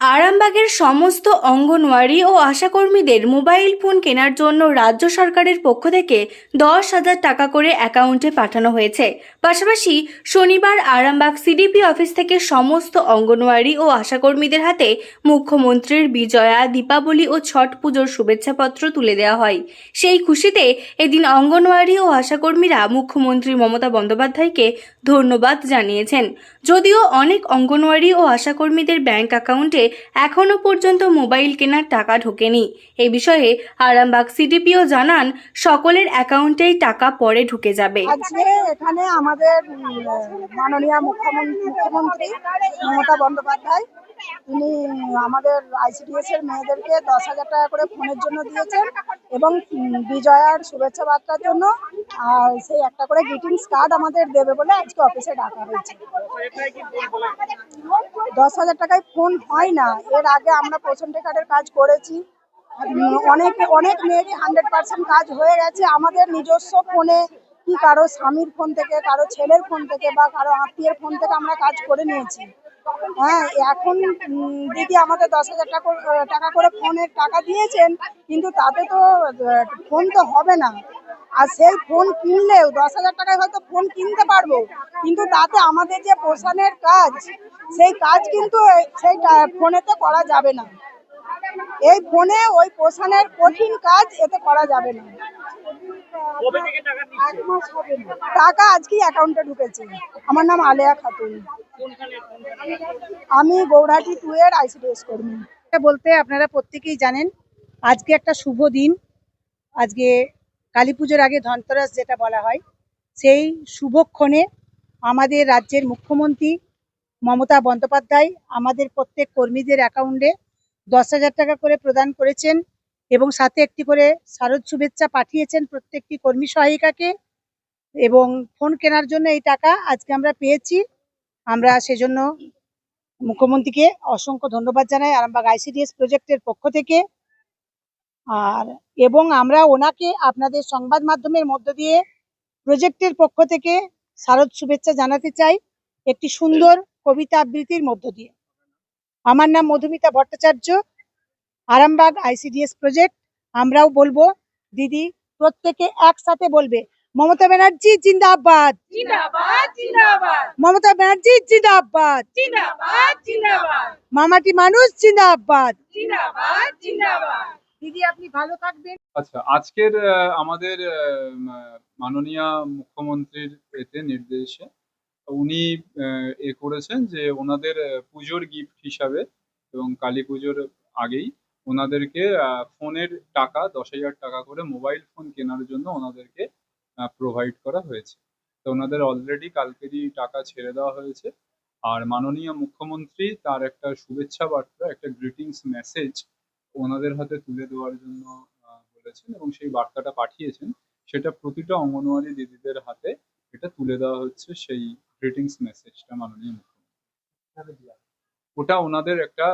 আরামবাগের সমস্ত অঙ্গনওয়াড়ি ও আশাকর্মীদের মোবাইল ফোন কেনার জন্য রাজ্য সরকারের পক্ষ থেকে দশ হাজার টাকা করে অ্যাকাউন্টে পাঠানো হয়েছে। পাশাপাশি শনিবার আরামবাগ সিডিপি অফিস থেকে সমস্ত অঙ্গনওয়াড়ি ও আশাকর্মীদের হাতে মুখ্যমন্ত্রীর বিজয়া, দীপাবলি ও ছট পুজোর শুভেচ্ছাপত্র তুলে দেওয়া হয়। সেই খুশিতে এদিন অঙ্গনওয়াড়ি ও আশাকর্মীরা মুখ্যমন্ত্রী মমতা বন্দ্যোপাধ্যায়কে ধন্যবাদ জানিয়েছেন। যদিও অনেক অঙ্গনওয়াড়ি ও আশাকর্মীদের ব্যাংক অ্যাকাউন্টে এখনও পর্যন্ত মোবাইল কেনার টাকা ঢোকেনি। এ বিষয়ে আরামবাগ সিডিপিও জানান, সকলের অ্যাকাউন্টেই টাকা পরে ঢুকে যাবে। এখানে আমাদের মাননীয় মুখ্যমন্ত্রী মমতা বন্দ্যোপাধ্যায়, তিনি আমাদের আইসিডিএস এর মেয়েদেরকে দশ হাজার টাকা করে ফোনের জন্য দিয়েছেন এবং বিজয়ার শুভেচ্ছা বার্তার জন্য আর সেই একটা করে গ্রিটিংস কার্ড আমাদের দেবে বলে আজকে অফিসে ডাকা হয়েছে। দশ হাজার টাকায় ফোন হয় না। এর আগে আমরা প্রসেন্টে কার্ডের কাজ করেছি। অনেক অনেক মেয়েরই হান্ড্রেড পার্সেন্ট কাজ হয়ে গেছে। আমাদের নিজস্ব ফোনে কি কারও স্বামীর ফোন থেকে, কারও ছেলের ফোন থেকে বা কারও আত্মীয়ের ফোন থেকে আমরা কাজ করে নিয়েছি। হ্যাঁ এখন দিদি আমাদের দশ হাজার টাকা টাকা করে ফোনের টাকা দিয়েছেন, কিন্তু তাতে তো ফোন তো হবে না। আর সেই ফোন কিনলেও দশ হাজার টাকায় হয়তো ফোন কিনতে পারব। কিন্তু তাতে আমাদের যে পোষণের কাজ সেই কাজ কিন্তু সেই টা- ফোনেতে করা যাবে না। এই ফোনে ওই পোষণের কঠিন কাজ এতে করা যাবে না। টাকা আজকেই অ্যাকাউন্টে ঢুকেছে। আমার নাম আলেয়া খাতুন। আমি গৌরহাটি টু এর আইসিডিএস কর্মী। এটা বলতে আপনারা প্রত্যেকেই জানেন আজকে একটা শুভ দিন। আজকে কালী পুজোর আগে ধনতেরাস যেটা বলা হয়, সেই শুভক্ষণে আমাদের রাজ্যের মুখ্যমন্ত্রী মমতা বন্দ্যোপাধ্যায় আমাদের প্রত্যেক কর্মীদের অ্যাকাউন্টে দশ হাজার টাকা করে প্রদান করেছেন এবং সাথে একটি করে শারদ শুভেচ্ছা পাঠিয়েছেন প্রত্যেকটি কর্মী সহায়িকাকে এবং ফোন কেনার জন্য এই টাকা আজকে আমরা পেয়েছি। আমরা সেজন্য মুখ্যমন্ত্রীকে অসংখ্য ধন্যবাদ জানাই। আরামবাগ আইসিডিএস প্রজেক্টের পক্ষ থেকে। আর এবং আমরা ওনাকে আপনাদের সংবাদ মাধ্যমের মধ্য দিয়ে প্রজেক্টের পক্ষ থেকে শারদ শুভেচ্ছা জানাতে চাই একটি সুন্দর কবিতা আবৃত্তির মধ্য দিয়ে। আমার নাম মধুমিতা ভট্টাচার্য আরামবাগ আইসিডিএস প্রজেক্ট। আমরাও বলব দিদি প্রত্যেকে একসাথে বলবে মমতা ব্যানার্জি জিন্দাবাদ। মমতা ব্যানার্জি জিন্দাবাদ। মামাটি মানুষ জিন্দাবাদ। দিদি, আপনি ভালো থাকবেন। আচ্ছা আজকের আমাদের মাননীয় মুখ্যমন্ত্রীর এতে নির্দেশে উনি এ করেছেন যে ওনাদের পুজোর গিফট হিসাবে এবং কালী পুজোর আগেই ওনাদেরকে ফোনের টাকা, দশ হাজার টাকা করে মোবাইল ফোন কেনার জন্য ওনাদেরকে প্রোভাইড করা হয়েছে। তো ওনাদের অলরেডি কালকেরই টাকা ছেড়ে দেওয়া হয়েছে। আর মাননীয় মুখ্যমন্ত্রী তার একটা শুভেচ্ছা বার্তা, একটা গ্রিটিংস মেসেজ ওনাদের হাতে তুলে দেওয়ার জন্য বলেছেন এবং সেই বার্তাটা পাঠিয়েছেন, সেটা প্রতিটা অঙ্গনওয়াড়ি দিদিদের হাতে এটা তুলে দেওয়া হচ্ছে সেই গ্রিটিংস মেসেজটা মাননীয় মুখ্যমন্ত্রী। ওটা ওনাদের একটা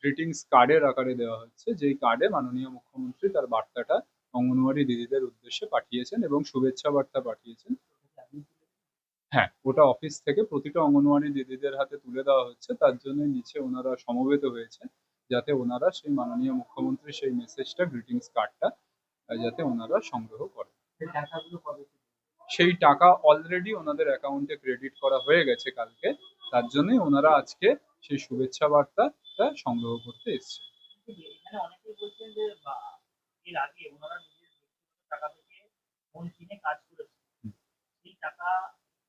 গ্রিটিংস কার্ডের আকারে দেওয়া হচ্ছে, যেই কার্ডে মাননীয় মুখ্যমন্ত্রী তার বার্তাটা অঙ্গনওয়াড়ি দিদিদের উদ্দেশ্যে পাঠিয়েছেন এবং শুভেচ্ছা বার্তা পাঠিয়েছেন। হ্যাঁ ওটা অফিস থেকে প্রতিটা অঙ্গনওয়াড়ি দিদিদের হাতে তুলে দেওয়া হচ্ছে, তার জন্য নিচে ওনারা সমবেত হয়েছে যাতে ওনারা সেই মাননীয় মুখ্যমন্ত্রী সেই মেসেজটা গ্রিটিংস কার্ডটা যাতে ওনারা সংগ্রহ করেন। সেই টাকা অলরেডি ওনাদের অ্যাকাউন্টে ক্রেডিট করা হয়ে গেছে কালকে তার জন্যই ওনারা আজকে সেই শুভেচ্ছা বার্তাটা সংগ্রহ করতে এসছে। এখানে অনেকেই বলছেন যে বা, এর আগে ওনারা নিজের টাকা থেকে ফোন কিনে কাজ করেছেন হুম। সেই টাকা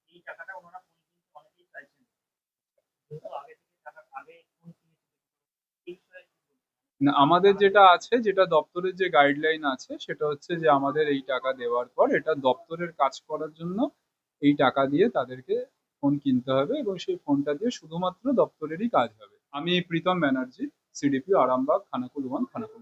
এই টাকাটা ওনারা ফোন কিনতে অনেকেই চাইছেন যেহেতু আগে থেকে টাকা আগে ফোন কিনেছিলেন এই বিষয়ে কি বলবেন? না, আমাদের যেটা আছে, যেটা দপ্তরের যে গাইডলাইন আছে, সেটা হচ্ছে যে আমাদের এই টাকা দেওয়ার পর এটা দপ্তরের কাজ করার জন্য এই টাকা দিয়ে তাদেরকে ফোন কিনতে হবে এবং সেই ফোনটা দিয়ে শুধুমাত্র দপ্তরেরই কাজ হবে। আমি প্রীতম ব্যানার্জি সিডিপি আরামবাগ, খানাকুল ওয়ান, খানাকুল